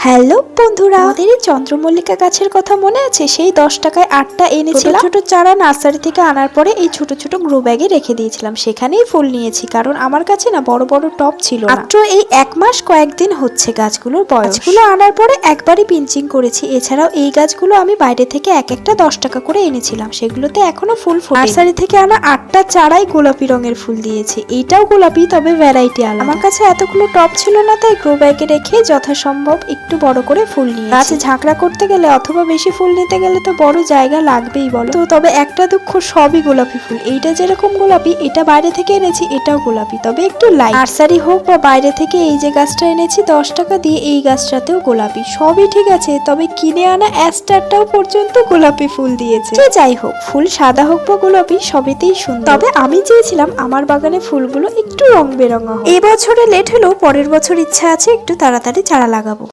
Hello বন্ধুরা আমাদের এই চন্দ্রমল্লিকা গাছের কথা মনে আছে? সেই দশ টাকায় আটটা এনেছিলাম। ছোট চারা নার্সারি থেকে আনার পরে এই ছোট ছোট গ্রো ব্যাগে রেখে দিয়েছিলাম। সেখানেই ফুল নিয়েছি কারণ আমার কাছে না বড় বড় টপ ছিল মাত্র এই এক মাস কয়েকদিন হচ্ছে গাছগুলোর বয়স। গাছগুলো আনার পরে একবারই পিঞ্চিং করেছি। এছাড়াও এই গাছগুলো আমি বাইরে থেকে এক একটা দশ টাকা করে এনেছিলাম। সেগুলোতে এখনও ফুল ফুল নার্সারি থেকে আনা আটটা চারাই গোলাপি রঙের ফুল দিয়েছে। এইটাও গোলাপি তবে ভ্যারাইটি আলাদা। আমার কাছে এতগুলো টপ ছিল না তাই গ্রো ব্যাগে রেখে যথাসম্ভব একটু বড় করে ফুল নিয়ে গাছে ঝাঁকড়া করতে গেলে অথবা বেশি ফুল নিতে গেলে তো বড় জায়গা লাগবেই, বলো? তো তবে একটা দুঃখ, সবই গোলাপি ফুল। এইটা যেরকম গোলাপি, এটা বাইরে থেকে এনেছি, এটাও গোলাপি। তবে একটু লাইট নার্সারি হোক বা বাইরে থেকে এই যে গাছটা এনেছি, দশ টাকা দিয়ে এই গাছটাতেও গোলাপি। সবই ঠিক আছে, তবে কিনে আনা অ্যাস্টারটাও পর্যন্ত গোলাপি ফুল দিয়েছে। সে যাই হোক, ফুল সাদা হোক বা গোলাপি, সবেতেই সুন্দর। তবে আমি চেয়েছিলাম আমার বাগানে ফুলগুলো একটু রং বেরঙা এবছরে লেট হলেও পরের বছর ইচ্ছা আছে, একটু তাড়াতাড়ি চারা লাগাবো।